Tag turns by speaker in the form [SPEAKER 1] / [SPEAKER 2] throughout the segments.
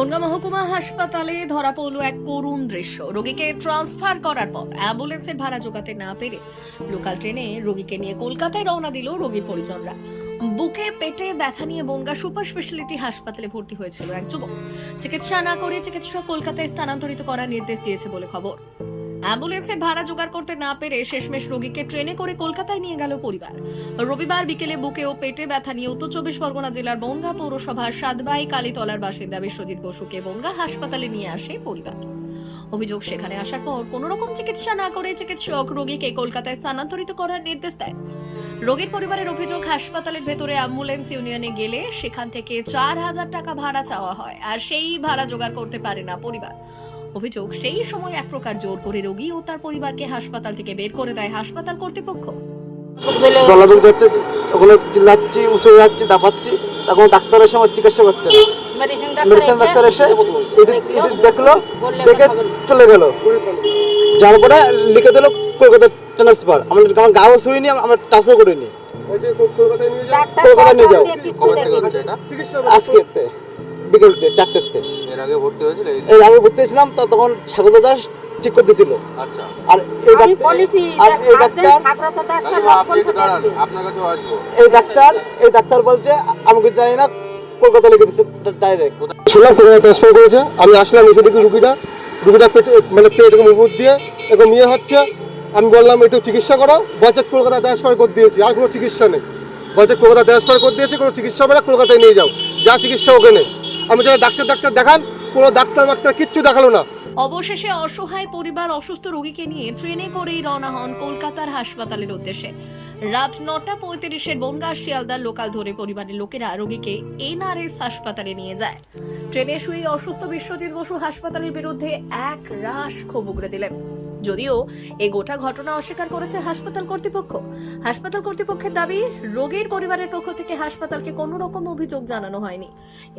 [SPEAKER 1] বনগাঁ মহকুমা হাসপাতালে ধরা পড়ল এক করুণ দৃশ্য। রোগীকে ট্রান্সফার করার পর অ্যাম্বুলেন্সের ভাড়া জোগাতে না পেরে লোকাল ট্রেনে রোগীকে নিয়ে কলকাতায় রওনা দিল রোগীর পরিজনরা। বুকে পেটে ব্যথা নিয়ে বনগা সুপার স্পেশালিটি হাসপাতালে ভর্তি হয়েছিল এক যুবক। চিকিৎসা না করে চিকিৎসক কলকাতায় স্থানান্তরিত করার নির্দেশ দিয়েছে বলে খবর। অ্যাম্বুলেন্সের ভাড়া জোগাড় করতে না পেরে শেষমেশ রোগীকে ট্রেনে করে কলকাতায় নিয়ে গেল পরিবার। রবিবার বিকেলে বুকে ও পেটে ব্যথা নিয়ে উত্তর চব্বিশ পরগনা জেলার বনগা পৌরসভার সাতবাই কালীতলার বাসিন্দা বিশ্বজিৎ বসুকে বনগা হাসপাতালে নিয়ে আসে পরিবার। অভিযোগ, সেখানে আসার পর কোন রকম চিকিৎসা না করে চিকিৎসক রোগীকে কলকাতায় স্থানান্তরিত করার নির্দেশ দেয়। রোগীর পরিবারের অভিযোগ, হাসপাতালের ভেতরে অ্যাম্বুলেন্স ইউনিয়নে গেলে সেখান থেকে চার হাজার টাকা ভাড়া চাওয়া হয়, আর সেই ভাড়া জোগাড় করতে পারে না পরিবার। অভিযোগ সেই সময় এক প্রকার জোর করে রোগী ও তার পরিবারকে হাসপাতাল থেকে বের করে দেয় হাসপাতাল কর্তৃপক্ষ।
[SPEAKER 2] ধরতে ওখানে চিল্লাচ্ছি উঁচু যাচ্ছি দাপাচ্ছি তখন ডাক্তার এসে আমার চিকিৎসা করছে মেডিসিন ডাক্তার এসে এটি এটি দেখল দেখে চলে গেল। যার পরে লিখে দিল কলকাতা ট্রান্সফার আমার আমার গাও শুইনি আমরা টাচও করিনি। কলকাতা নিয়ে যাও। আজকে বিকেলতে চারটেতে
[SPEAKER 3] এর আগে ভর্তি হয়েছিল
[SPEAKER 2] এর আগে ভর্তি হয়েছিলাম তো তখন স্বাগত দাস ঠিক করতেছিল
[SPEAKER 3] আচ্ছা।
[SPEAKER 2] আর এই
[SPEAKER 4] আমি
[SPEAKER 2] ডাক্তার আর এই ডাক্তার।
[SPEAKER 3] আপনার আসব।
[SPEAKER 2] এই ডাক্তার এই ডাক্তার বলছে আমাকে জানি না কলকাতা লিখে দিচ্ছে ডাইরেক্ট।
[SPEAKER 5] শুনলাম কলকাতা ট্রান্সফার করেছে আমি আসলাম এসে দেখি রুগীটা রুগীটা পেটে মানে পেট এরকম মুখ দিয়ে এরকম ইয়ে হচ্ছে। আমি বললাম একটু চিকিৎসা করো বলছে কলকাতা ট্রান্সফার করে দিয়েছি আর কোনো চিকিৎসা নেই। বলছে কলকাতা ট্রান্সফার করে দিয়েছি কোনো চিকিৎসা হবে না কলকাতায় নিয়ে যাও যা চিকিৎসা ওখানে। আমি যারা ডাক্তার ডাক্তার দেখান, কোনো ডাক্তার, মাক্তার কিচ্ছু দেখাল না।
[SPEAKER 1] অবশেষে অসহায় পরিবার অসুস্থ রোগীকে নিয়ে ট্রেনে করেই রওনা হন কলকাতার হাসপাতালের উদ্দেশ্যে। রাত নটা পঁয়ত্রিশের বনগাঁ শিয়ালদার লোকাল ধরে পরিবারের লোকেরা রোগীকে এনআরএস হাসপাতালে নিয়ে যায়। ট্রেনে শুয়ে অসুস্থ বিশ্বজিৎ বসু হাসপাতালের বিরুদ্ধে এক রাশ ক্ষোভ উগড়ে দিলেন। যদিও এই গোটা ঘটনা অস্বীকার করেছে হাসপাতাল কর্তৃপক্ষ। হাসপাতাল কর্তৃপক্ষের দাবি, রোগীর পরিবারের পক্ষ থেকে হাসপাতালকে কোনো রকম অভিযোগ জানানো হয়নি।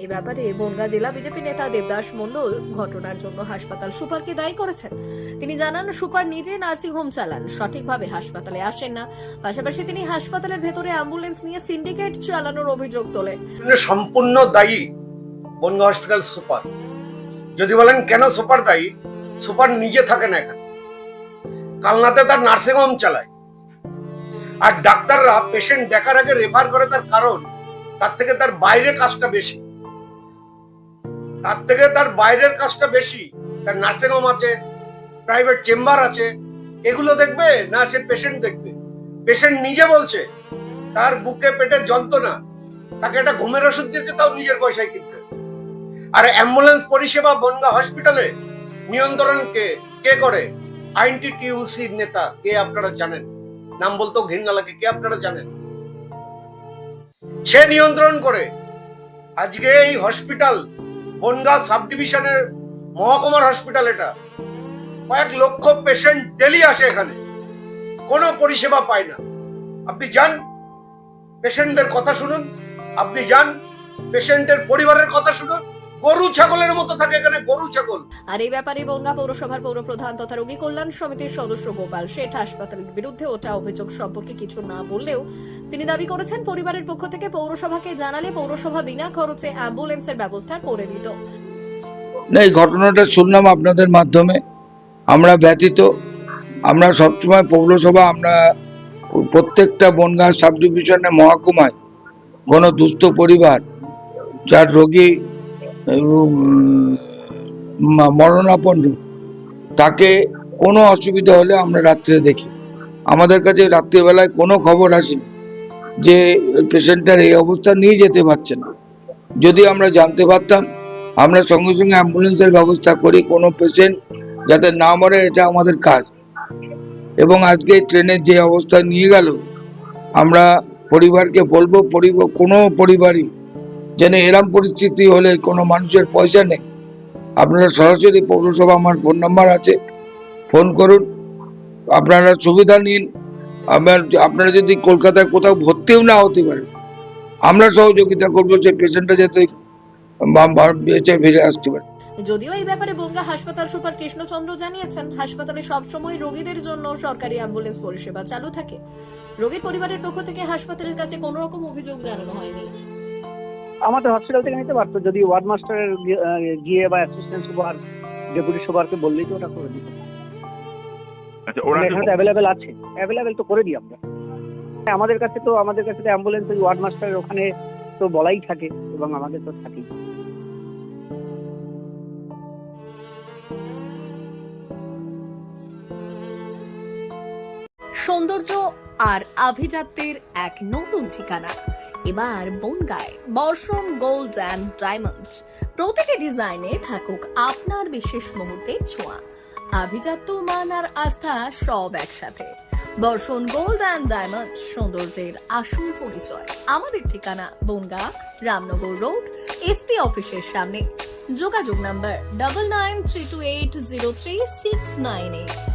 [SPEAKER 1] এ ব্যাপারে বনগাঁ জেলা বিজেপি নেতা দেবদাস মণ্ডল ঘটনার জন্য হাসপাতাল সুপারকে দায়ী করেছেন। তিনি জানান, সুপার নিজে নার্সিং হোম চালান, সঠিকভাবে হাসপাতালে আসেন না। পাশাপাশি তিনি হাসপাতালের ভেতরে অ্যাম্বুলেন্স নিয়ে সিন্ডিকেট চালানোর অভিযোগ তোলেন।
[SPEAKER 6] সম্পূর্ণ দায়ী বনগাঁ হসপিটাল সুপার। যদি বলেন কেন সুপার দায়ী, সুপার নিজে থাকে না এখানে। কালনাতে তার নার্সিং হোম চালায়। আর ডাক্তাররা পেশেন্ট দেখার আগে রেফার করে তার কারণ, তার থেকে তার বাইরের কাজটা বেশি। তার থেকে তার বাইরের কাজটা বেশি, তার নার্সিং হোম আছে প্রাইভেট চেম্বার আছে, এগুলো দেখবে না সে পেশেন্ট দেখবে। পেশেন্ট নিজে বলছে, তার বুকে পেটে যন্ত্রণা, তাকে একটা ঘুমের ওষুধ দিয়েছে, তাও নিজের পয়সায় কিনতে। আর অ্যাম্বুলেন্স পরিষেবা বনগা হসপিটালে নিয়ন্ত্রণ কে কে করে? আইনটি টিউসির নেতা, কে আপনারা জানেন? নাম বলতেও ঘৃণা লাগে, কে আপনারা জানেন? সে নিয়ন্ত্রণ করে। আজকে এই হসপিটাল, বনগা সাব ডিভিশনের মহকুমার হসপিটাল এটা। কয়েক লক্ষ পেশেন্ট ডেলি আসে এখানে। কোনো পরিষেবা পায় না। আপনি যান পেশেন্টদের কথা শুনুন। আপনি যান পেশেন্টের পরিবারের কথা শুনুন। গরু ছাগলের মতো থাকে এখানে গরু ছাগল।
[SPEAKER 1] আর এই ব্যাপারে বনগাঁ পৌরসভার পৌরপ্রধান তথা রোগী কল্যাণ সমিতির সদস্য গোপাল শেঠ হাসপাতালের বিরুদ্ধে ওঠা অভিযোগ সম্পর্কে কিছু না বললেও তিনি দাবি করেছেন পরিবারের পক্ষ থেকে পৌরসভাকে জানালে পৌরসভা বিনা খরচে অ্যাম্বুলেন্সের ব্যবস্থা করে দিত।
[SPEAKER 7] না এই ঘটনাটা শুনলাম আপনাদের মাধ্যমে। আমরা ব্যতীত আমরা সবসময় পৌরসভা আমরা প্রত্যেকটা বনগাঁ সাব ডিভিশনে মহকুমায় কোনো দুস্থ পরিবার যার রোগী মরণাপন্ন। তাকে কোনো অসুবিধা হলে আমরা রাত্রে দেখি। আমাদের কাছে রাত্রিবেলায় কোনো খবর আসেনি যে পেশেন্টটার এই অবস্থা নিয়ে যেতে পারছে না। যদি আমরা জানতে পারতাম, আমরা সঙ্গে সঙ্গে অ্যাম্বুলেন্সের ব্যবস্থা করি, কোনো পেশেন্ট যাতে না মরে, এটা আমাদের কাজ। এবং আজকে ট্রেনের যে অবস্থা নিয়ে গেল, আমরা পরিবারকে বলব পরিবার কোনো পরিবারই যেন এরম পরিস্থিতি হলে কোনো মানুষের পয়সা নেই। আপনারা সরাসরি পৌরসভা, আমার ফোন নাম্বার আছে, ফোন করুন। আপনারা সুবিধা নিন। আপনার আপনারা যদি কলকাতায় কোথাও ভর্তিও না হতে পারেন, আমরা সহযোগিতা করব যে পেশেন্টটা যাতে বেঁচে ফিরে আসতে পারে।
[SPEAKER 1] যদিও এই ব্যাপারে বনগা হাসপাতাল সুপার কৃষ্ণচন্দ্র জানিয়েছেন, হাসপাতালে সবসময় রোগীদের জন্য সরকারি অ্যাম্বুলেন্স পরিষেবা চালু থাকে। রোগীর পরিবারের পক্ষ থেকে হাসপাতালের কাছে কোনো রকম অভিযোগ জানানো হয়নি।
[SPEAKER 4] আমাদের হসপিটাল থেকে নিতে পারতো যদি ওয়ার্ড মাস্টারের গিয়ে- গিয়ে বা অ্যাসিস্ট্যান্ট সুপার ডেপুটি সুপারকে বললেই তো ওটা করে দিত।
[SPEAKER 8] আচ্ছা ওরা
[SPEAKER 4] এখানে অ্যাভেলেবেল আছে। অ্যাভেলেবেল তো করে দিই আমরা। হ্যাঁ, আমাদের কাছে তো আমাদের কাছে তো অ্যাম্বুলেন্স ওই ওয়ার্ড মাস্টারের ওখানে তো বলাই থাকে এবং আমাদের তো থাকেই।
[SPEAKER 1] সৌন্দর্য আর আভিজাত্যের এক নতুন ঠিকানা। এবার বনগায় বর্ষণ গোল্ড অ্যান্ড ডায়মন্ড প্রতিটি ডিজাইনে থাকুক আপনার বিশেষ মুহূর্তের ছোঁয়া। আভিজাত্য, মান আর আস্থা সব একসাথে। বর্ষণ গোল্ড অ্যান্ড ডায়মন্ড সৌন্দর্যের আসল পরিচয়। আমাদের ঠিকানা বনগা, রামনগর রোড, এসপি অফিসের সামনে। যোগাযোগ number double nine three two eight zero three six nine eight